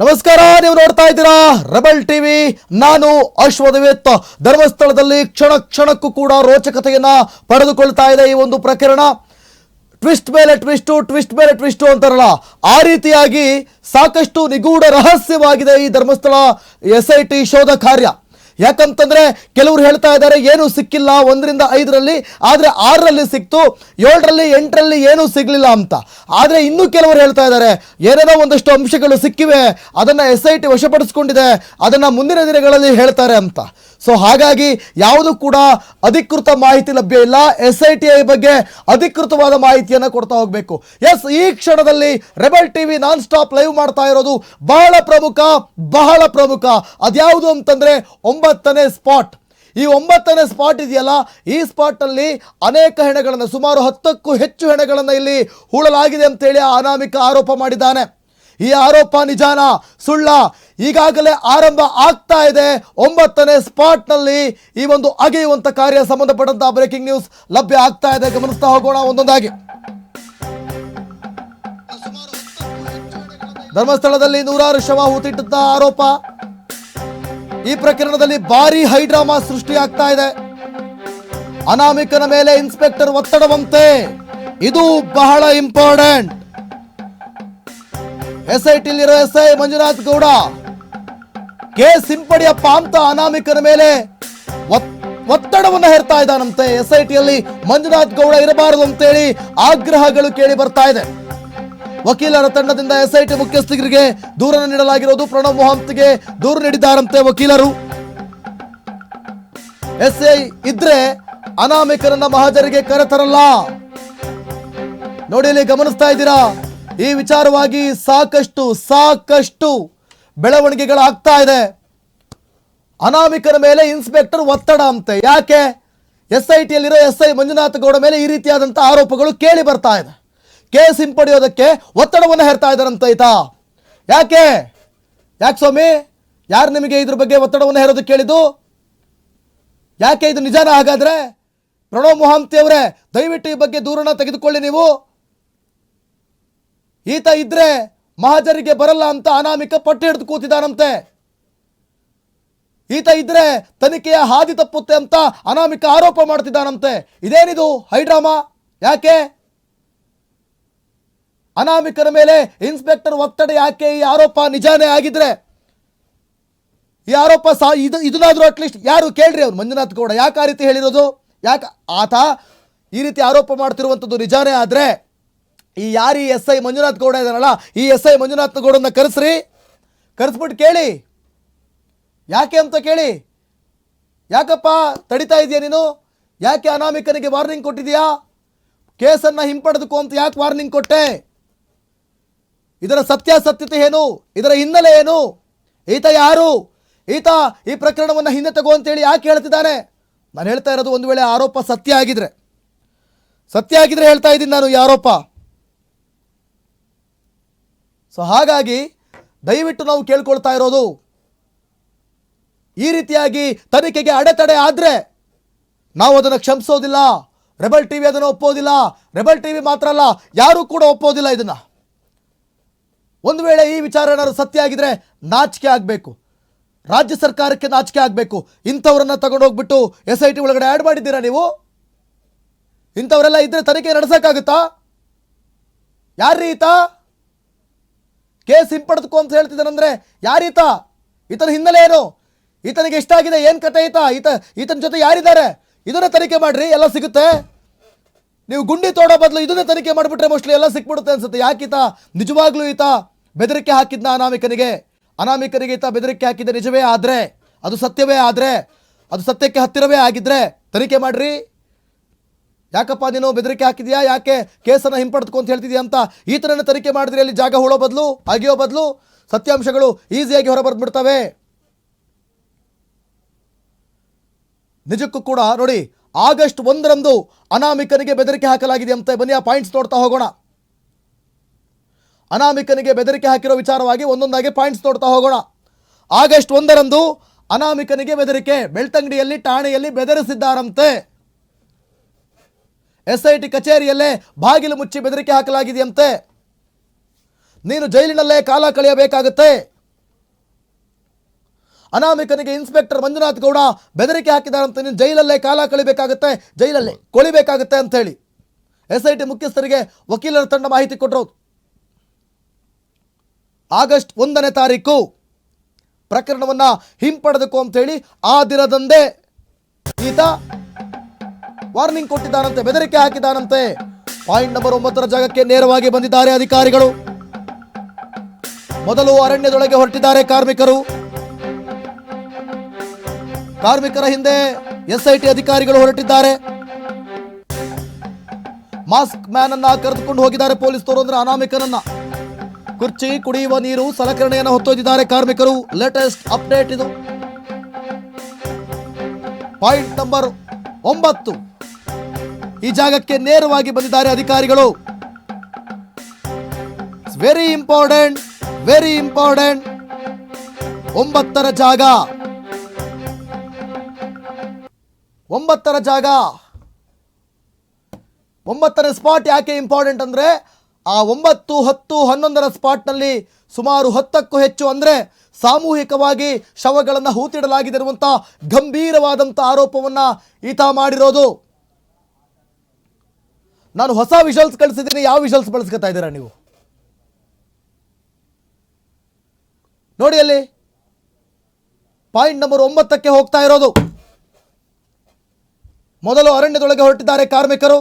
ನಮಸ್ಕಾರ, ನೀವು ನೋಡ್ತಾ ಇದ್ದೀರಾ ರೆಬಲ್ ಟಿವಿ. ನಾನು ಅಶ್ವದವೇತ್ ಧರ್ಮಸ್ಥಳದಲ್ಲಿ ಕ್ಷಣ ಕ್ಷಣಕ್ಕೂ ಕೂಡ ರೋಚಕತೆಯನ್ನ ಪಡೆದುಕೊಳ್ತಾ ಇದೆ ಈ ಒಂದು ಪ್ರಕರಣ. ಟ್ವಿಸ್ಟ್ ಮೇಲೆ ಟ್ವಿಸ್ಟು, ಟ್ವಿಸ್ಟ್ ಮೇಲೆ ಟ್ವಿಸ್ಟು ಅಂತಾರಲ್ಲ. ಆ ರೀತಿಯಾಗಿ ಸಾಕಷ್ಟು ನಿಗೂಢ ರಹಸ್ಯವಾಗಿದೆ ಈ ಧರ್ಮಸ್ಥಳ ಎಸ್ ಐ ಟಿ ಶೋಧ ಕಾರ್ಯ. ಯಾಕಂತಂದ್ರೆ ಕೆಲವರು ಹೇಳ್ತಾ ಇದ್ದಾರೆ, ಏನು ಸಿಕ್ಕಿಲ್ಲ, ಒಂದರಿಂದ ಐದರಲ್ಲಿ, ಆದರೆ ಆರರಲ್ಲಿ ಸಿಕ್ತು, ಏಳರಲ್ಲಿ, ಎಂಟರಲ್ಲಿ ಏನೂ ಸಿಗಲಿಲ್ಲ ಅಂತ. ಆದರೆ ಇನ್ನೂ ಕೆಲವರು ಹೇಳ್ತಾ ಇದ್ದಾರೆ, ಏನೇನೋ ಒಂದಷ್ಟು ಅಂಶಗಳು ಸಿಕ್ಕಿವೆ, ಅದನ್ನು ಎಸ್ ಐ ಟಿ ವಶಪಡಿಸ್ಕೊಂಡಿದೆ, ಅದನ್ನು ಮುಂದಿನ ದಿನಗಳಲ್ಲಿ ಹೇಳ್ತಾರೆ ಅಂತ. ಸೊ ಹಾಗಾಗಿ ಯಾವುದು ಕೂಡ ಅಧಿಕೃತ ಮಾಹಿತಿ ಲಭ್ಯ ಇಲ್ಲ. ಎಸ್ ಐ ಟಿ ಐ ಬಗ್ಗೆ ಅಧಿಕೃತವಾದ ಮಾಹಿತಿಯನ್ನು ಕೊಡ್ತಾ ಹೋಗಬೇಕು. ಎಸ್ ಈ ಕ್ಷಣದಲ್ಲಿ rebel TV non stop live ಮಾಡ್ತಾ ಇರೋದು ಬಹಳ ಪ್ರಮುಖ ಬಹಳ ಪ್ರಮುಖ. ಅದ್ಯಾವುದು ಅಂತಂದ್ರೆ ಒಂಬತ್ತನೇ ಸ್ಪಾಟ್ ಈ ಒಂಬತ್ತನೇ ಸ್ಪಾಟ್ ಇದೆಯಲ್ಲ, ಈ ಸ್ಪಾಟಲ್ಲಿ ಅನೇಕ ಹೆಣಗಳನ್ನು, ಸುಮಾರು ಹತ್ತಕ್ಕೂ ಹೆಚ್ಚು ಹೆಣಗಳನ್ನು ಇಲ್ಲಿ ಹೂಳಲಾಗಿದೆ ಅಂತೇಳಿ ಅನಾಮಿಕ ಆರೋಪ ಮಾಡಿದ್ದಾನೆ. ಈ ಆರೋಪ ನಿಜಾನ? ಸುಳ್ಳ. ಈಗಾಗಲೇ ಆರಂಭ ಆಗ್ತಾ ಇದೆ. ಒಂಬತ್ತನೇ ಸ್ಪಾಟ್ನಲ್ಲಿ ಈ ಒಂದು ಅಗೆಯುವಂಥ ಕಾರ್ಯ ಸಂಬಂಧಪಟ್ಟಂತಹ ಬ್ರೇಕಿಂಗ್ ನ್ಯೂಸ್ ಲಭ್ಯ ಆಗ್ತಾ ಇದೆ. ಗಮನಿಸ್ತಾ ಹೋಗೋಣ ಒಂದೊಂದಾಗಿ. ಧರ್ಮಸ್ಥಳದಲ್ಲಿ ನೂರಾರು ಶವ ಹೂತಿಟ್ಟಂತ ಆರೋಪ. ಈ ಪ್ರಕರಣದಲ್ಲಿ ಭಾರಿ ಹೈಡ್ರಾಮಾ ಸೃಷ್ಟಿಯಾಗ್ತಾ ಇದೆ. ಅನಾಮಿಕನ ಮೇಲೆ ಇನ್ಸ್ಪೆಕ್ಟರ್ ಒತ್ತಡವಂತೆ. ಇದು ಬಹಳ important S I ಟಿಲಿರೋ S I Manjunath Gowda K ಸಿಂಪಡಿಯಪ್ಪ ಅಂತ ಅನಾಮಿಕರ ಮೇಲೆ ಒತ್- ಒತ್ತಡವನ್ನು ಹೇರ್ತಾ ಇದ್ದಾನಂತೆ. ಎಸ್ ಐ ಟಿಯಲ್ಲಿ ಮಂಜುನಾಥ್ ಗೌಡ ಇರಬಾರದು ಅಂತೇಳಿ ಆಗ್ರಹಗಳು ಕೇಳಿ ಬರ್ತಾ ಇದೆ. ವಕೀಲರ ತಂಡದಿಂದ ಎಸ್ ಐ ಟಿ ಮುಖ್ಯಸ್ಥರಿಗೆ ದೂರನ್ನು ನೀಡಲಾಗಿರೋದು ಪ್ರಣವ್ ಮೊಹಂತ್ಗೆ ದೂರು ನೀಡಿದ್ದಾರಂತೆ ವಕೀಲರು. ಎಸ್ ಐ ಇದ್ರೆ ಅನಾಮಿಕರನ್ನ ಮಹಾಜರಿಗೆ ಕರೆತರಲ್ಲ ನೋಡಿ ಇಲ್ಲಿ ಗಮನಿಸ್ತಾ ಇದ್ದೀರಾ? ಈ ವಿಚಾರವಾಗಿ ಸಾಕಷ್ಟು ಸಾಕಷ್ಟು ಬೆಳವಣಿಗೆಗಳಾಗ್ತಾ ಇದೆ. ಅನಾಮಿಕರ ಮೇಲೆ ಇನ್ಸ್ಪೆಕ್ಟರ್ ಒತ್ತಡ ಅಂತೆ. ಯಾಕೆ? ಎಸ್ ಐ ಟಿಯಲ್ಲಿರೋ ಎಸ್ ಐ ಮಂಜುನಾಥ ಗೌಡ ಮೇಲೆ ಈ ರೀತಿಯಾದಂಥ ಆರೋಪಗಳು ಕೇಳಿ ಬರ್ತಾ ಇದೆ. ಕೇಸ್ ಹಿಂಪಡೆಯೋದಕ್ಕೆ ಒತ್ತಡವನ್ನು ಹೇರ್ತಾ ಇದ್ದಾರಂತ ಆಯ್ತಾ ಯಾಕೆ? ಯಾಕೆ ಸ್ವಾಮಿ? ಯಾರು ನಿಮಗೆ ಇದ್ರ ಬಗ್ಗೆ ಒತ್ತಡವನ್ನು ಹೇರೋದು ಕೇಳಿದ್ದು? ಯಾಕೆ ಇದು ನಿಜಾನ ಹಾಗಾದ್ರೆ? ಪ್ರಣವ್ ಮೊಹಾಂತಿ ಅವರೇ, ದಯವಿಟ್ಟು ಈ ಬಗ್ಗೆ ದೂರನ್ನ ತೆಗೆದುಕೊಳ್ಳಿ ನೀವು. ಈತ ಇದ್ರೆ ಮಹಾಜರಿಗೆ ಬರಲ್ಲ ಅಂತ ಅನಾಮಿಕ ಪಟ್ಟು ಹಿಡಿದು ಕೂತಿದಾನಂತೆ ಈತ ಇದ್ರೆ ತನಿಖೆಯ ಹಾದಿ ತಪ್ಪುತ್ತೆ ಅಂತ ಅನಾಮಿಕ ಆರೋಪ ಮಾಡ್ತಿದ್ದಾನಂತೆ ಇದೇನಿದು ಹೈಡ್ರಾಮಾ? ಯಾಕೆ? ಅನಾಮಿಕರ ಮೇಲೆ ಇನ್ಸ್ಪೆಕ್ಟರ್ ಒತ್ತಡ ಯಾಕೆ? ಈ ಆರೋಪ ನಿಜಾನೇ ಆಗಿದ್ರೆ. ಈ ಆರೋಪ ಸಾ ಇದು ಇದನ್ನಾದ್ರೂ ಅಟ್ಲೀಸ್ಟ್ ಯಾರು ಕೇಳ್ರಿ ಅವ್ರು? ಮಂಜುನಾಥ್ ಗೌಡ ಯಾಕೆ ಆ ರೀತಿ ಹೇಳಿರೋದು? ಯಾಕೆ ಆತ ಈ ರೀತಿ ಆರೋಪ ಮಾಡ್ತಿರುವಂಥದ್ದು ನಿಜಾನೇ ಆದರೆ ಈ ಯಾರು ಈ ಎಸ್ ಐ ಮಂಜುನಾಥ್ ಗೌಡ ಇದ್ದಾನಲ್ಲ ಈ ಎಸ್ ಐ ಮಂಜುನಾಥ್ ಗೌಡನ್ನ ಕರೆಸ್ರಿ. ಕರೆಸ್ಬಿಟ್ಟು ಕೇಳಿ. ಯಾಕೆ ಅಂತ ಕೇಳಿ. ಯಾಕಪ್ಪ ತಡಿತಾ ಇದೆಯಾ ನೀನು? ಯಾಕೆ ಅನಾಮಿಕನಿಗೆ ವಾರ್ನಿಂಗ್ ಕೊಟ್ಟಿದೆಯಾ? ಕೇಸನ್ನು ಹಿಂಪಡೆದುಕೋ ಅಂತ ಯಾಕೆ ವಾರ್ನಿಂಗ್ ಕೊಟ್ಟೆ? ಇದರ ಸತ್ಯಾಸತ್ಯತೆ ಏನು? ಇದರ ಹಿನ್ನೆಲೆ ಏನು? ಈತ ಯಾರು? ಈತ ಈ ಪ್ರಕರಣವನ್ನು ಹಿಂದೆ ತಗೋ ಅಂತೇಳಿ ಯಾಕೆ ಹೇಳ್ತಿದ್ದಾನೆ? ನಾನು ಹೇಳ್ತಾ ಇರೋದು ಒಂದು ವೇಳೆ ಆರೋಪ ಸತ್ಯ ಆಗಿದ್ರೆ. ಸತ್ಯ ಆಗಿದ್ರೆ ಹೇಳ್ತಾ ಇದ್ದೀನಿ ನಾನು ಈ ಆರೋಪ. ಸೊ ಹಾಗಾಗಿ ದಯವಿಟ್ಟು ನಾವು ಕೇಳ್ಕೊಳ್ತಾ ಇರೋದು, ಈ ರೀತಿಯಾಗಿ ತನಿಖೆಗೆ ಅಡೆತಡೆ ಆದರೆ ನಾವು ಅದನ್ನು ಕ್ಷಮಿಸೋದಿಲ್ಲ, ರೆಬಲ್ ಟಿ ವಿ ಅದನ್ನು ಒಪ್ಪೋದಿಲ್ಲ, ರೆಬಲ್ ಟಿ ವಿ ಮಾತ್ರ ಅಲ್ಲ, ಯಾರೂ ಕೂಡ ಒಪ್ಪೋದಿಲ್ಲ ಇದನ್ನು. ಒಂದು ವೇಳೆ ಈ ವಿಚಾರ ಏನಾದ್ರು ಸತ್ಯ ಆಗಿದ್ರೆ ನಾಚಿಕೆ ಆಗಬೇಕು. ರಾಜ್ಯ ಸರ್ಕಾರಕ್ಕೆ ನಾಚಿಕೆ ಆಗಬೇಕು. ಇಂಥವ್ರನ್ನ ತಗೊಂಡೋಗ್ಬಿಟ್ಟು ಎಸ್ ಐ ಟಿ ಒಳಗಡೆ ಆ್ಯಡ್ ಮಾಡಿದ್ದೀರಾ ನೀವು? ಇಂಥವರೆಲ್ಲ ಇದ್ರೆ ತನಿಖೆ ನಡೆಸೋಕ್ಕಾಗುತ್ತಾ? ಯಾರ್ರೀ ಈತ ಕೇಸ್ ಹಿಂಪಡೆದುಕೋ ಅಂತ ಹೇಳ್ತಿದ್ದಾನಂದ್ರೆ ಯಾರೀತ? ಈತನ ಹಿನ್ನೆಲೆ ಏನು? ಈತನಿಗೆ ಇಷ್ಟ ಆಗಿದೆ ಏನು ಕತೆ ಈತ? ಈತ, ಈತನ ಜೊತೆ ಯಾರಿದ್ದಾರೆ? ಇದನ್ನ ತನಿಖೆ ಮಾಡ್ರಿ, ಎಲ್ಲ ಸಿಗುತ್ತೆ. ನೀವು ಗುಂಡಿ ತೋಡೋ ಬದಲು ಇದನ್ನೇ ತನಿಖೆ ಮಾಡಿಬಿಟ್ರೆ ಮೋಸ್ಟ್ಲಿ ಎಲ್ಲ ಸಿಕ್ಬಿಡುತ್ತೆ ಅನ್ಸುತ್ತೆ. ಯಾಕೆ ಈತ? ನಿಜವಾಗ್ಲೂ ಈತ ಬೆದರಿಕೆ ಹಾಕಿದ್ನ ಅನಾಮಿಕನಿಗೆ? ಅನಾಮಿಕನಿಗೆ ಈತ ಬೆದರಿಕೆ ಹಾಕಿದ್ದ ನಿಜವೇ ಆದರೆ? ಅದು ಸತ್ಯವೇ ಆದರೆ? ಅದು ಸತ್ಯಕ್ಕೆ ಹತ್ತಿರವೇ ಆಗಿದ್ರೆ ತನಿಖೆ ಮಾಡ್ರಿ. ಯಾಕಪ್ಪ ನೀನು ಬೆದರಿಕೆ ಹಾಕಿದ್ಯಾ? ಯಾಕೆ ಕೇಸನ್ನು ಹಿಂಪಡೆದುಕೊ ಅಂತ ಹೇಳ್ತಿದ್ಯಾ ಅಂತ ಈತನನ್ನು ತನಿಖೆ ಮಾಡಿದ್ರೆ, ಅಲ್ಲಿ ಜಾಗ ಹೋಳೋ ಬದಲು, ಅಗಿಯೋ ಬದಲು? ಸತ್ಯಾಂಶಗಳು ಈಸಿಯಾಗಿ ಹೊರಬರ್ದ್ಬಿಡ್ತವೆ. ನಿಜಕ್ಕೂ ಕೂಡ ನೋಡಿ, ಆಗಸ್ಟ್ ಒಂದರಂದು ಅನಾಮಿಕನಿಗೆ ಬೆದರಿಕೆ ಹಾಕಲಾಗಿದೆ ಅಂತ ಬನ್ನಿ ಆ ಪಾಯಿಂಟ್ಸ್ ನೋಡ್ತಾ ಹೋಗೋಣ. ಅನಾಮಿಕನಿಗೆ ಬೆದರಿಕೆ ಹಾಕಿರೋ ವಿಚಾರವಾಗಿ ಒಂದೊಂದಾಗಿ ಪಾಯಿಂಟ್ಸ್ ನೋಡ್ತಾ ಹೋಗೋಣ. ಆಗಸ್ಟ್ ಒಂದರಂದು ಅನಾಮಿಕನಿಗೆ ಬೆದರಿಕೆ, ಬೆಳ್ತಂಗಡಿಯಲ್ಲಿ, ಠಾಣೆಯಲ್ಲಿ ಬೆದರಿಸಿದ್ದಾರಂತೆ. ಎಸ್ ಐ ಟಿ ಕಚೇರಿಯಲ್ಲೇ ಬಾಗಿಲು ಮುಚ್ಚಿ ಬೆದರಿಕೆ ಹಾಕಲಾಗಿದೆಯಂತೆ. ನೀನು ಜೈಲಿನಲ್ಲೇ ಕಾಲ ಕಳೆಯಬೇಕಾಗುತ್ತೆ. ಅನಾಮಿಕನಿಗೆ ಇನ್ಸ್ಪೆಕ್ಟರ್ ಮಂಜುನಾಥ್ ಗೌಡ ಬೆದರಿಕೆ ಹಾಕಿದಾರಂತೆ. ನೀನು ಜೈಲಲ್ಲೇ ಕಾಲ ಕಳಿಬೇಕಾಗುತ್ತೆ, ಜೈಲಲ್ಲೇ ಕೊಳಿಬೇಕಾಗುತ್ತೆ ಅಂತ ಹೇಳಿ ಎಸ್ ಐ ಟಿ ಮುಖ್ಯಸ್ಥರಿಗೆ ವಕೀಲರ ತಂಡ ಮಾಹಿತಿ ಕೊಟ್ಟರು ಆಗಸ್ಟ್ ಒಂದನೇ ತಾರೀಕು ಪ್ರಕರಣವನ್ನು ಹಿಂಪಡೆದಕ್ಕೂ ಅಂತ ಹೇಳಿ ಆ ದಿನದಂದೇ ಈತ ವಾರ್ನಿಂಗ್ ಕೊಟ್ಟಿದ್ದಾನಂತೆ, ಬೆದರಿಕೆ ಹಾಕಿದ್ದಾನಂತೆ. ಪಾಯಿಂಟ್ ನಂಬರ್ ಒಂಬತ್ತರ ಜಾಗಕ್ಕೆ ನೇರವಾಗಿ ಬಂದಿದ್ದಾರೆ ಅಧಿಕಾರಿಗಳು. ಮೊದಲು ಅರಣ್ಯದೊಳಗೆ ಹೊರಟಿದ್ದಾರೆ ಕಾರ್ಮಿಕರು. ಕಾರ್ಮಿಕರ ಹಿಂದೆ ಎಸ್ಐಟಿ ಅಧಿಕಾರಿಗಳು ಹೊರಟಿದ್ದಾರೆ. ಮಾಸ್ಕ್ ಮ್ಯಾನ್ ಅನ್ನ ಕರೆದುಕೊಂಡು ಹೋಗಿದ್ದಾರೆ ಪೊಲೀಸರು ಅಂದ್ರೆ ಅನಾಮಿಕನನ್ನ. ಕುರ್ಚಿ, ಕುಡಿಯುವ ನೀರು, ಸಲಕರಣೆಯನ್ನು ಹೊತ್ತೊಯ್ದಿದ್ದಾರೆ ಕಾರ್ಮಿಕರು. ಲೇಟೆಸ್ಟ್ ಅಪ್ಡೇಟ್ ಇದು. ಪಾಯಿಂಟ್ ನಂಬರ್ ಒಂಬತ್ತು. ಈ ಜಾಗಕ್ಕೆ ನೇರವಾಗಿ ಬಂದಿದ್ದಾರೆ ಅಧಿಕಾರಿಗಳು. ವೆರಿ ಇಂಪಾರ್ಟೆಂಟ್ ವೆರಿ ಇಂಪಾರ್ಟೆಂಟ್ ಒಂಬತ್ತರ ಜಾಗ. ಒಂಬತ್ತರ ಜಾಗ. ಒಂಬತ್ತರ ಸ್ಪಾಟ್ ಯಾಕೆ ಇಂಪಾರ್ಟೆಂಟ್ ಅಂದರೆ, ಆ ಒಂಬತ್ತು, ಹತ್ತು, ಹನ್ನೊಂದರ ಸ್ಪಾಟ್ನಲ್ಲಿ ಸುಮಾರು ಹತ್ತಕ್ಕೂ ಹೆಚ್ಚು ಅಂದರೆ ಸಾಮೂಹಿಕವಾಗಿ ಶವಗಳನ್ನು ಹೂತಿಡಲಾಗಿದೆ ಇರುವಂಥ ಗಂಭೀರವಾದಂಥ ಆರೋಪವನ್ನು ಈತ ಮಾಡಿರೋದು. ನಾನು ಹೊಸ ವಿಷಲ್ಸ್ ಕಳಿಸಿದ್ದೀನಿ, ಯಾವ ವಿಷಲ್ಸ್ ಬಳಸ್ಕೊತಾ ಇದ್ದೀರಾ ನೀವು? ನೋಡಿ ಅಲ್ಲಿ. ಪಾಯಿಂಟ್ ನಂಬರ್ ಒಂಬತ್ತಕ್ಕೆ ಹೋಗ್ತಾ ಇರೋದು. ಮೊದಲು ಅರಣ್ಯದೊಳಗೆ ಹೊರಟಿದ್ದಾರೆ ಕಾರ್ಮಿಕರು.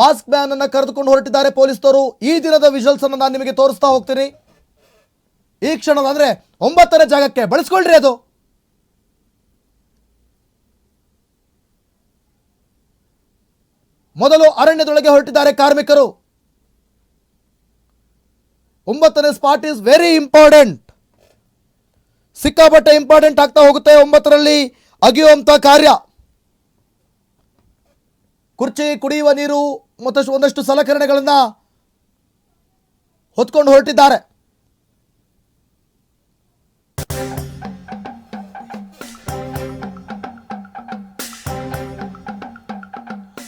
ಮಾಸ್ಕ್ ಮ್ಯಾನ್ ಅನ್ನ ಕರೆದುಕೊಂಡು ಹೊರಟಿದ್ದಾರೆ ಪೊಲೀಸರು ಈ ದಿನದ ವಿಜುವಲ್ಸ್ ಅನ್ನು ನಾನು ನಿಮಗೆ ತೋರಿಸ್ತಾ ಹೋಗ್ತೀನಿ. ಈ ಕ್ಷಣ ಅಂದ್ರೆ ಒಂಬತ್ತರ ಜಾಗಕ್ಕೆ ಬಳಸ್ಕೊಳ್ರಿ ಅದು. ಮೊದಲು ಅರಣ್ಯದೊಳಗೆ ಹೊರಟಿದ್ದಾರೆ ಕಾರ್ಮಿಕರು. ಒಂಬತ್ತನೇ ಸ್ಪಾಟ್ ಇಸ್ ವೆರಿ ಇಂಪಾರ್ಟೆಂಟ್ ಸಿಕ್ಕಾಪಟ್ಟೆ ಇಂಪಾರ್ಟೆಂಟ್ ಆಗ್ತಾ ಹೋಗುತ್ತೆ ಒಂಬತ್ತರಲ್ಲಿ ಅಗಿಯುವಂಥ ಕಾರ್ಯ. ಕುರ್ಚಿ ಕುಡಿಯುವ ನೀರು ಮತ್ತಷ್ಟು ಒಂದಷ್ಟು ಸಲಕರಣೆಗಳನ್ನು ಹೊತ್ಕೊಂಡು ಹೊರಟಿದ್ದಾರೆ.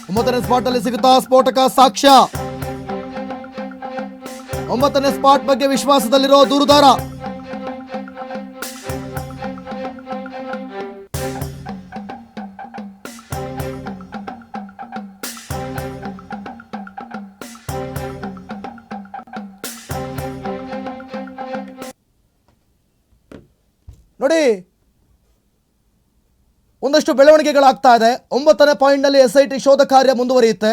ಒಂಬತ್ತನೇ ಸ್ಪಾಟ್ ಅಲ್ಲಿ ಸಿಗುತ್ತಾ ಸ್ಫೋಟಕ ಸಾಕ್ಷ್ಯ. ಒಂಬತ್ತನೇ ಸ್ಪಾಟ್ ಬಗ್ಗೆ ವಿಶ್ವಾಸದಲ್ಲಿರೋ ದೂರುದಾರ. ಒಂದಷ್ಟು ಬೆಳವಣಿಗೆಗಳಾಗ್ತಾ ಇದೆ. ಒಂಬತ್ತನೇ ಪಾಯಿಂಟ್ನಲ್ಲಿ ಎಸ್ ಐ ಟಿ ಶೋಧ ಕಾರ್ಯ ಮುಂದುವರಿಯುತ್ತೆ.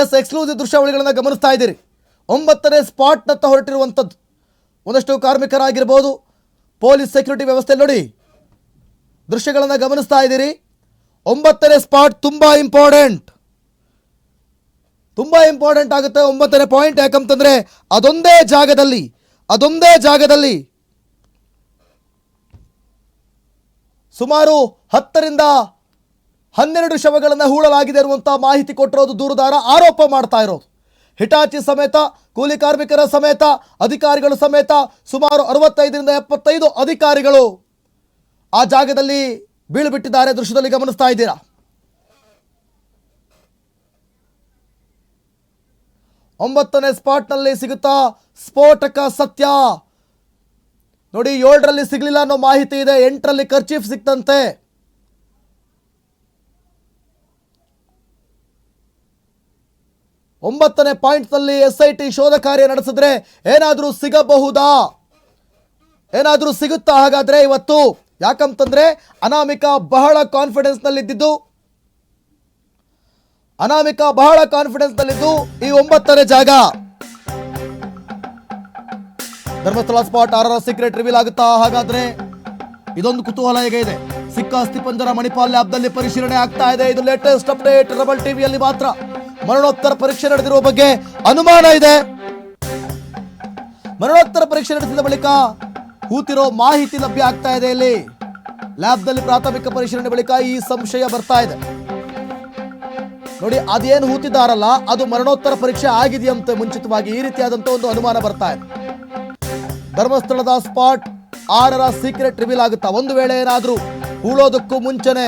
ಎಸ್ ಎಕ್ಸ್ಕ್ಲೂಸಿವ್ ದೃಶ್ಯಾವಳಿಗಳನ್ನು ಗಮನಿಸ್ತಾ ಇದ್ದೀರಿ. ಒಂಬತ್ತನೇ ಸ್ಪಾಟ್ನತ್ತ ಹೊರಟಿರುವಂಥದ್ದು. ಒಂದಷ್ಟು ಕಾರ್ಮಿಕರಾಗಿರ್ಬೋದು. ಪೊಲೀಸ್ ಸೆಕ್ಯೂರಿಟಿ ವ್ಯವಸ್ಥೆ ನೋಡಿ. ದೃಶ್ಯಗಳನ್ನು ಗಮನಿಸ್ತಾ ಇದ್ದೀರಿ. ಒಂಬತ್ತನೇ ಸ್ಪಾಟ್ ತುಂಬ ಇಂಪಾರ್ಟೆಂಟ್. ತುಂಬ ಇಂಪಾರ್ಟೆಂಟ್ ಆಗುತ್ತೆ ಒಂಬತ್ತನೇ ಪಾಯಿಂಟ್. ಯಾಕಂತಂದರೆ ಅದೊಂದೇ ಜಾಗದಲ್ಲಿ ಅದೊಂದೇ ಜಾಗದಲ್ಲಿ ಸುಮಾರು ಹತ್ತರಿಂದ ಹನ್ನೆರಡು ಶವಗಳನ್ನು ಹೂಳಲಾಗಿದೆ ಇರುವಂಥ ಮಾಹಿತಿ ಕೊಟ್ಟಿರೋದು ದೂರುದಾರ ಆರೋಪ ಮಾಡ್ತಾ ಇರೋದು. ಹಿಟಾಚಿ ಸಮೇತ, ಕೂಲಿ ಕಾರ್ಮಿಕರ ಸಮೇತ, ಅಧಿಕಾರಿಗಳು ಸಮೇತ ಸುಮಾರು ಅರವತ್ತೈದರಿಂದ ಎಪ್ಪತ್ತೈದು ಅಧಿಕಾರಿಗಳು ಆ ಜಾಗದಲ್ಲಿ ಬೀಳುಬಿಟ್ಟಿದ್ದಾರೆ ದೃಶ್ಯದಲ್ಲಿ ಗಮನಿಸ್ತಾ ಇದ್ದೀರಾ? ಒಂಬತ್ತನೇ ಸ್ಪಾಟ್ನಲ್ಲಿ ಸಿಗುತ್ತಾ ಸ್ಫೋಟಕ ಸತ್ಯ. ನೋಡಿ, ಏಳರಲ್ಲಿ ಸಿಗಲಿಲ್ಲ ಅನ್ನೋ ಮಾಹಿತಿ ಇದೆ. ಎಂಟರಲ್ಲಿ ಖರ್ಚೀಫ್ ಸಿಕ್ತಂತೆ. ಒಂಬತ್ತನೇ ಪಾಯಿಂಟ್ನಲ್ಲಿ ಎಸ್ ಐ ಟಿ ಶೋಧ ಕಾರ್ಯ ನಡೆಸಿದ್ರೆ ಏನಾದರೂ ಸಿಗಬಹುದಾ? ಏನಾದರೂ ಸಿಗುತ್ತಾ ಹಾಗಾದ್ರೆ ಇವತ್ತು? ಯಾಕಂತಂದ್ರೆ, ಅನಾಮಿಕ ಬಹಳ ಕಾನ್ಫಿಡೆನ್ಸ್ ನಲ್ಲಿದ್ದು ಅನಾಮಿಕ ಬಹಳ ಕಾನ್ಫಿಡೆನ್ಸ್ ನಲ್ಲಿದ್ದು ಈ ಒಂಬತ್ತನೇ ಜಾಗ. ಧರ್ಮಸ್ಥಳ ಸ್ಪಾಟ್ ಆರರ ಸೀಕ್ರೆಟ್ ರಿವೀಲ್ ಆಗುತ್ತಾ ಹಾಗಾದ್ರೆ ಇದೊಂದು ಕುತೂಹಲ ಈಗ ಇದೆ ಸಿಕ್ಕ ಅಸ್ಥಿಪಂಜರ ಮಣಿಪಾಲ್ ಲ್ಯಾಬ್ನಲ್ಲಿ ಪರಿಶೀಲನೆ ಆಗ್ತಾ ಇದೆ. ಇದು ಲೇಟೆಸ್ಟ್ ಅಪ್ಡೇಟ್. ರಬಲ್ ಟಿವಿಯಲ್ಲಿ ಮಾತ್ರ ಮರಣೋತ್ತರ ಪರೀಕ್ಷೆ ನಡೆದಿರುವ ಬಗ್ಗೆ ಅನುಮಾನ ಇದೆ. ಮರಣೋತ್ತರ ಪರೀಕ್ಷೆ ನಡೆಸಿದ ಬಳಿಕ ಕೂತಿರೋ ಮಾಹಿತಿ ಲಭ್ಯ ಆಗ್ತಾ ಇದೆ ಇಲ್ಲಿ. ಲ್ಯಾಬ್ನಲ್ಲಿ ಪ್ರಾಥಮಿಕ ಪರಿಶೀಲನೆ ಬಳಿಕ ಈ ಸಂಶಯ ಬರ್ತಾ ಇದೆ. ನೋಡಿ, ಅದೇನು ಹೂತಿದ್ದಾರಲ್ಲ, ಅದು ಮರಣೋತ್ತರ ಪರೀಕ್ಷೆ ಆಗಿದೆಯಂತೆ ಮುಂಚಿತವಾಗಿ ಈ ರೀತಿಯಾದಂಥ ಒಂದು ಅನುಮಾನ ಬರ್ತಾ ಇದೆ. ಧರ್ಮಸ್ಥಳದ ಸ್ಪಾಟ್ ಆರರ ಸೀಕ್ರೆಟ್ ರಿವೀಲ್ ಆಗುತ್ತಾ? ಒಂದು ವೇಳೆ ಏನಾದರೂ ಹೂಳೋದಕ್ಕೂ ಮುಂಚೆನೆ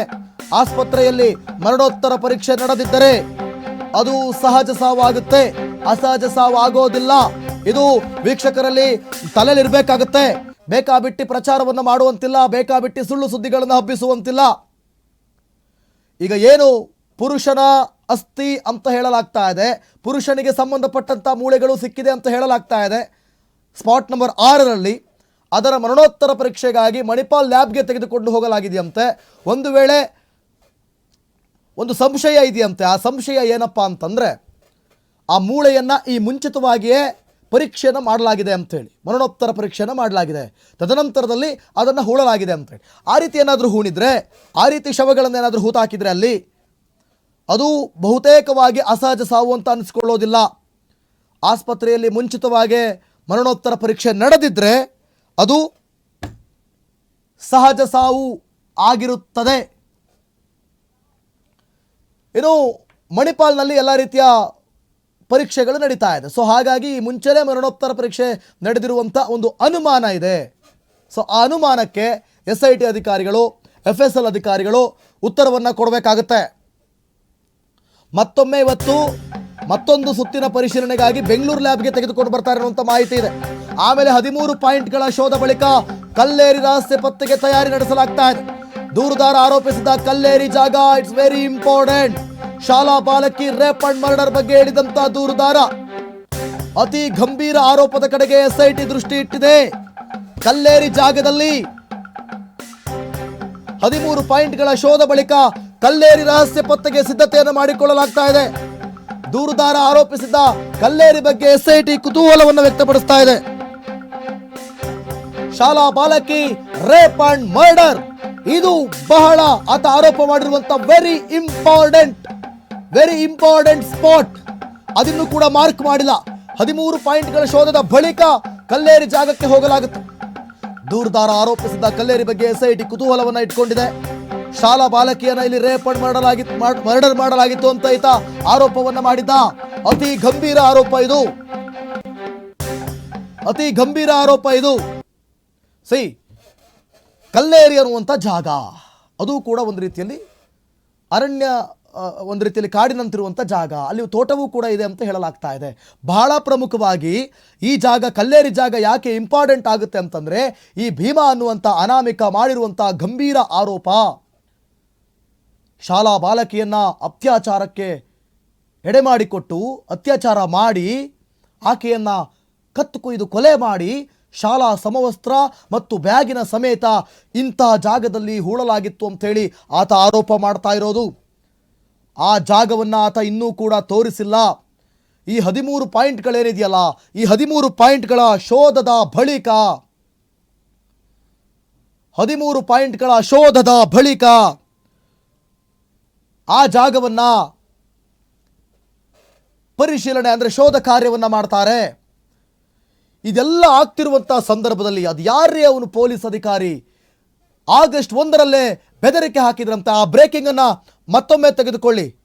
ಆಸ್ಪತ್ರೆಯಲ್ಲಿ ಮರಣೋತ್ತರ ಪರೀಕ್ಷೆ ನಡೆದಿದ್ದರೆ ಅದು ಸಹಜ ಸಾವಾಗುತ್ತೆ, ಅಸಹಜ ಸಾವಾಗೋದಿಲ್ಲ. ಇದು ವೀಕ್ಷಕರಲ್ಲಿ ತಲೆಯಲ್ಲಿರಬೇಕಾಗುತ್ತೆ. ಬೇಕಾಬಿಟ್ಟಿ ಪ್ರಚಾರವನ್ನು ಮಾಡುವಂತಿಲ್ಲ, ಬೇಕಾಬಿಟ್ಟಿ ಸುಳ್ಳು ಸುದ್ದಿಗಳನ್ನು ಹಬ್ಬಿಸುವಂತಿಲ್ಲ. ಈಗ ಏನು ಪುರುಷನ ಅಸ್ಥಿ ಅಂತ ಹೇಳಲಾಗ್ತಾ ಇದೆ. ಪುರುಷನಿಗೆ ಸಂಬಂಧಪಟ್ಟಂತ ಮೂಳೆಗಳು ಸಿಕ್ಕಿದೆ ಅಂತ ಹೇಳಲಾಗ್ತಾ ಇದೆ. ಸ್ಪಾಟ್ ನಂಬರ್ ಆರರಲ್ಲಿ ಅದರ ಮರಣೋತ್ತರ ಪರೀಕ್ಷೆಗಾಗಿ ಮಣಿಪಾಲ್ ಲ್ಯಾಬ್ಗೆ ತೆಗೆದುಕೊಂಡು ಹೋಗಲಾಗಿದೆಯಂತೆ. ಒಂದು ವೇಳೆ ಒಂದು ಸಂಶಯ ಇದೆಯಂತೆ. ಆ ಸಂಶಯ ಏನಪ್ಪ ಅಂತಂದರೆ, ಆ ಮೂಳೆಯನ್ನು ಈ ಮುಂಚಿತವಾಗಿಯೇ ಪರೀಕ್ಷೆಯನ್ನು ಮಾಡಲಾಗಿದೆ ಅಂಥೇಳಿ ಮರಣೋತ್ತರ ಪರೀಕ್ಷೆಯನ್ನು ಮಾಡಲಾಗಿದೆ. ತದನಂತರದಲ್ಲಿ ಅದನ್ನು ಹೂಳಲಾಗಿದೆ ಅಂತೇಳಿ. ಆ ರೀತಿ ಏನಾದರೂ ಹೂಣಿದರೆ, ಆ ರೀತಿ ಶವಗಳನ್ನು ಏನಾದರೂ ಹೂತಾಕಿದರೆ ಅಲ್ಲಿ ಅದು ಬಹುತೇಕವಾಗಿ ಅಸಹಜ ಸಾವು ಅಂತ ಅನಿಸ್ಕೊಳ್ಳೋದಿಲ್ಲ. ಆಸ್ಪತ್ರೆಯಲ್ಲಿ ಮುಂಚಿತವಾಗಿ ಮರಣೋತ್ತರ ಪರೀಕ್ಷೆ ನಡೆದಿದ್ದರೆ ಅದು ಸಹಜ ಸಾವು ಆಗಿರುತ್ತದೆ. ಇನ್ನು ಮಣಿಪಾಲ್ನಲ್ಲಿ ಎಲ್ಲ ರೀತಿಯ ಪರೀಕ್ಷೆಗಳು ನಡೀತಾ ಇದೆ. ಸೊ ಹಾಗಾಗಿ ಮುಂಚೆನೇ ಮರಣೋತ್ತರ ಪರೀಕ್ಷೆ ನಡೆದಿರುವಂಥ ಒಂದು ಅನುಮಾನ ಇದೆ. ಸೊ ಆ ಅನುಮಾನಕ್ಕೆ ಎಸ್ ಐ ಟಿ ಅಧಿಕಾರಿಗಳು ಎಫ್ ಎಸ್ ಎಲ್ ಅಧಿಕಾರಿಗಳು ಉತ್ತರವನ್ನು ಕೊಡಬೇಕಾಗತ್ತೆ. ಮತ್ತೊಮ್ಮೆ ಇವತ್ತು ಮತ್ತೊಂದು ಸುತ್ತಿನ ಪರಿಶೀಲನೆಗಾಗಿ ಬೆಂಗಳೂರು ಲ್ಯಾಬ್ಗೆ ತೆಗೆದುಕೊಂಡು ಬರ್ತಾರೆ ಅನ್ನುವಂಥ ಮಾಹಿತಿ ಇದೆ. ಆಮೇಲೆ ಹದಿಮೂರು ಪಾಯಿಂಟ್ಗಳ ಶೋಧ ಬಳಿಕ ಕಲ್ಲೇರಿ ರಹಸ್ಯ ಪತ್ತೆಗೆ ತಯಾರಿ ನಡೆಸಲಾಗ್ತಾ ಇದೆ. ದೂರುದಾರ ಆರೋಪಿಸಿದ ಕಲ್ಲೇರಿ ಜಾಗ ಇಟ್ಸ್ ವೆರಿ ಇಂಪಾರ್ಟೆಂಟ್ ಶಾಲಾ ಬಾಲಕಿ ರೇಪ್ ಅಂಡ್ ಮರ್ಡರ್ ಬಗ್ಗೆ ಹೇಳಿದಂತ ದೂರುದಾರ. ಅತಿ ಗಂಭೀರ ಆರೋಪದ ಕಡೆಗೆ ಎಸ್ಐಟಿ ದೃಷ್ಟಿ ಇಟ್ಟಿದೆ. ಕಲ್ಲೇರಿ ಜಾಗದಲ್ಲಿ ಹದಿಮೂರು ಪಾಯಿಂಟ್ಗಳ ಶೋಧ ಬಳಿಕ ಕಲ್ಲೇರಿ ರಹಸ್ಯ ಪತ್ತೆಗೆ ಸಿದ್ಧತೆಯನ್ನು ಮಾಡಿಕೊಳ್ಳಲಾಗ್ತಾ ಇದೆ. ದೂರುದಾರ ಆರೋಪಿಸಿದ್ದ ಕಲ್ಲೇರಿ ಬಗ್ಗೆ ಎಸ್ಐಟಿ ಕುತೂಹಲವನ್ನು ವ್ಯಕ್ತಪಡಿಸ್ತಾ ಇದೆ. ಶಾಲಾ ಬಾಲಕಿ ರೇಪ್ ಅಂಡ್ ಮರ್ಡರ್. ಇದು ಬಹಳ ಆತ ಆರೋಪ ಮಾಡಿರುವಂತ very important very important spot ಅದನ್ನು ಕೂಡ ಮಾರ್ಕ್ ಮಾಡಿಲ್ಲ. ಹದಿಮೂರು ಪಾಯಿಂಟ್ಗಳ ಶೋಧದ ಬಳಿಕ ಕಲ್ಲೇರಿ ಜಾಗಕ್ಕೆ ಹೋಗಲಾಗುತ್ತೆ. ದೂರದಾರ ಆರೋಪಿಸಿದ್ದ ಕಲ್ಲೇರಿ ಬಗ್ಗೆ ಎಸ್ಐಟಿ ಕುತೂಹಲವನ್ನು ಇಟ್ಕೊಂಡಿದೆ. ಶಾಲಾ ಬಾಲಕಿಯನ್ನ ಇಲ್ಲಿ ರೇಪ್ ಅಂಡ್ ಮಾಡಲಾಗಿತ್ತು ಮರ್ಡರ್ ಮಾಡಲಾಗಿತ್ತು ಅಂತ ಈತ ಆರೋಪವನ್ನ ಮಾಡಿದ್ದ. ಅತಿ ಗಂಭೀರ ಆರೋಪ ಇದು. ಅತಿ ಗಂಭೀರ ಆರೋಪ ಇದು. ಸಿ ಕಲ್ಲೇರಿ ಅನ್ನುವಂಥ ಜಾಗ. ಅದು ಕೂಡ ಒಂದು ರೀತಿಯಲ್ಲಿ ಅರಣ್ಯ ಒಂದು ರೀತಿಯಲ್ಲಿ ಕಾಡಿನಂತಿರುವಂಥ ಜಾಗ. ಅಲ್ಲಿ ತೋಟವೂ ಕೂಡ ಇದೆ ಅಂತ ಹೇಳಲಾಗ್ತಾ ಇದೆ. ಬಹಳ ಪ್ರಮುಖವಾಗಿ ಈ ಜಾಗ, ಕಲ್ಲೇರಿ ಜಾಗ ಯಾಕೆ ಇಂಪಾರ್ಟೆಂಟ್ ಆಗುತ್ತೆ ಅಂತಂದರೆ ಈ ಭೀಮಾ ಅನ್ನುವಂಥ ಅನಾಮಿಕ ಮಾಡಿರುವಂಥ ಗಂಭೀರ ಆರೋಪ. ಶಾಲಾ ಬಾಲಕಿಯನ್ನು ಅತ್ಯಾಚಾರಕ್ಕೆ ಎಡೆ ಮಾಡಿಕೊಟ್ಟು ಅತ್ಯಾಚಾರ ಮಾಡಿ, ಆಕೆಯನ್ನು ಕತ್ತು ಕೊಯ್ದು ಕೊಲೆ ಮಾಡಿ, ಶಾಲಾ ಸಮವಸ್ತ್ರ ಮತ್ತು ಬ್ಯಾಗಿನ ಸಮೇತ ಇಂತಹ ಜಾಗದಲ್ಲಿ ಹೂಳಲಾಗಿತ್ತು ಅಂಥೇಳಿ ಆತ ಆರೋಪ ಮಾಡ್ತಾ ಇರೋದು. ಆ ಜಾಗವನ್ನು ಆತ ಇನ್ನೂ ಕೂಡ ತೋರಿಸಿಲ್ಲ. ಈ ಹದಿಮೂರು ಪಾಯಿಂಟ್ಗಳೇನಿದೆಯಲ್ಲ, ಈ ಹದಿಮೂರು ಪಾಯಿಂಟ್ಗಳ ಶೋಧದ ಬಳಿಕ, ಹದಿಮೂರು ಪಾಯಿಂಟ್ಗಳ ಶೋಧದ ಬಳಿಕ ಆ ಜಾಗವನ್ನ ಪರಿಶೀಲನೆ ಅಂದರೆ ಶೋಧ ಕಾರ್ಯವನ್ನು ಮಾಡ್ತಾರೆ. ಇದೆಲ್ಲ ಆಗ್ತಿರುವಂಥ ಸಂದರ್ಭದಲ್ಲಿ ಅದು ಯಾರೇ ಅವನು ಪೊಲೀಸ್ ಅಧಿಕಾರಿ? ಆಗಸ್ಟ್ ಒಂದರಲ್ಲೇ ಬೆದರಿಕೆ ಹಾಕಿದ್ರಂತ. ಆ ಬ್ರೇಕಿಂಗ್ ಅನ್ನ ಮತ್ತೊಮ್ಮೆ ತೆಗೆದುಕೊಳ್ಳಿ.